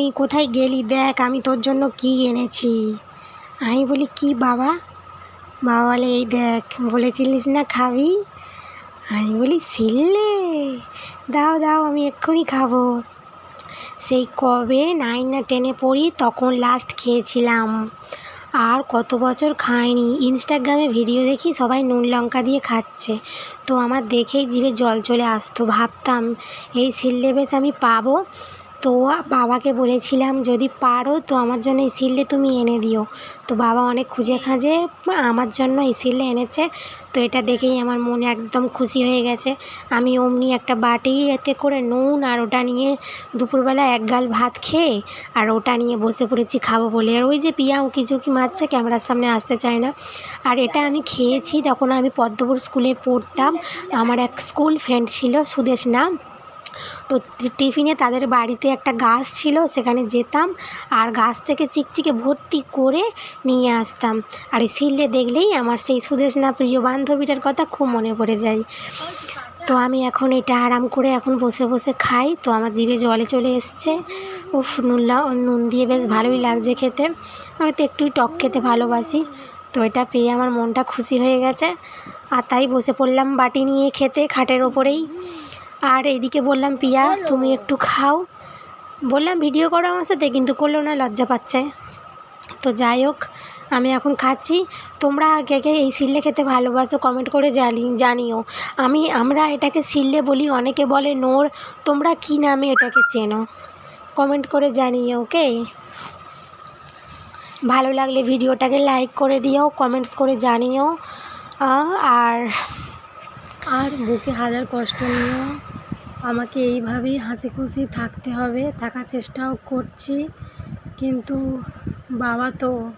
তুই কোথায় গেলি? দেখ, আমি তোর জন্য কী এনেছি। আমি বলি, কী বাবা? বাবা বলে, এই দেখ, বলেছিলিস না খাবি? আমি বলি সিললে দাও দাও, আমি এক্ষুনি খাব। সেই কবে নাইন না টেনে পড়ি, তখন লাস্ট খেয়েছিলাম। আর কত বছর খাইনি। ইনস্টাগ্রামে ভিডিও দেখি, সবাই নুন লঙ্কা দিয়ে খাচ্ছে। তো আমার দেখেই জিভে জল চলে আসতো। ভাবতাম, এই সিললে বেশ, আমি পাবো। তো বাবাকে বলেছিলাম, যদি পারো তো আমার জন্য এই সিললে তুমি এনে দিও। তো বাবা অনেক খুঁজে খাঁজে আমার জন্য এই সিললে এনেছে। তো এটা দেখেই আমার মন একদম খুশি হয়ে গেছে। আমি অমনি একটা বাটি এতে করে নুন আর ওটা নিয়ে দুপুরবেলা এক গাল ভাত খেয়ে আর ওটা নিয়ে বসে পড়েছি খাব বলে। আর ওই যে পিয়া উঁকি ঝুঁকি মারছে, ক্যামেরার সামনে আসতে চায় না। আর এটা আমি খেয়েছি, তখন আমি পদ্মপুর স্কুলে পড়তাম। আমার এক স্কুল ফ্রেন্ড ছিল, সুদেশ নাম। তো টিফিনে তাদের বাড়িতে একটা গাছ ছিল, সেখানে যেতাম আর গাছ থেকে চিকচিকে ভর্তি করে নিয়ে আসতাম। আর এই সিললে দেখলেই আমার সেই সুদেশনা প্রিয় বান্ধবীটার কথা খুব মনে পড়ে যায়। তো আমি এখন এটা আরাম করে এখন বসে বসে খাই। তো আমার জিভে জলে চলে এসছে। উফ, নুন নুন দিয়ে বেশ ভালোই লাগছে খেতে। আমি তো একটুই টক খেতে ভালোবাসি। তো এটা পেয়ে আমার মনটা খুশি হয়ে গেছে। আর তাই বসে পড়লাম বাটি নিয়ে খেতে, খাটের ওপরেই। আর এইদিকে বললাম, পিয়া, তুমি একটু খাও। বললাম, ভিডিও করো আমার সাথে। কিন্তু করল না, লজ্জা পাচ্ছে। তো যাই হোক, আমি এখন খাচ্ছি। তোমরা কে কে এই সিল্লে খেতে ভালোবাসো কমেন্ট করে জানি, জানিও। আমি, আমরা এটাকে সিল্লে বলি, অনেকে বলে, নোর, তোমরা কি নামে এটাকে চেনো? কমেন্ট করে জানিও ওকে ভালো লাগলে ভিডিওটাকে লাইক করে দিও কমেন্টস করে জানিও। আর আর বুকে হাজার কষ্ট নিয়েও আমাকে এইভাবেই হাসি খুশি থাকতে হবে, থাকার চেষ্টাও করছি। কিন্তু বাবা তো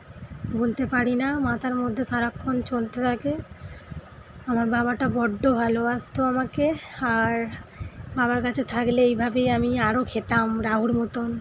বলতে পারি না, মাথার মধ্যে সারাক্ষণ চলতে থাকে। আমার বাবাটা বড্ড ভালোবাসতো আমাকে, আর বাবার কাছে থাকলে এইভাবেই আমি আরও খেতাম রাহুর মতন।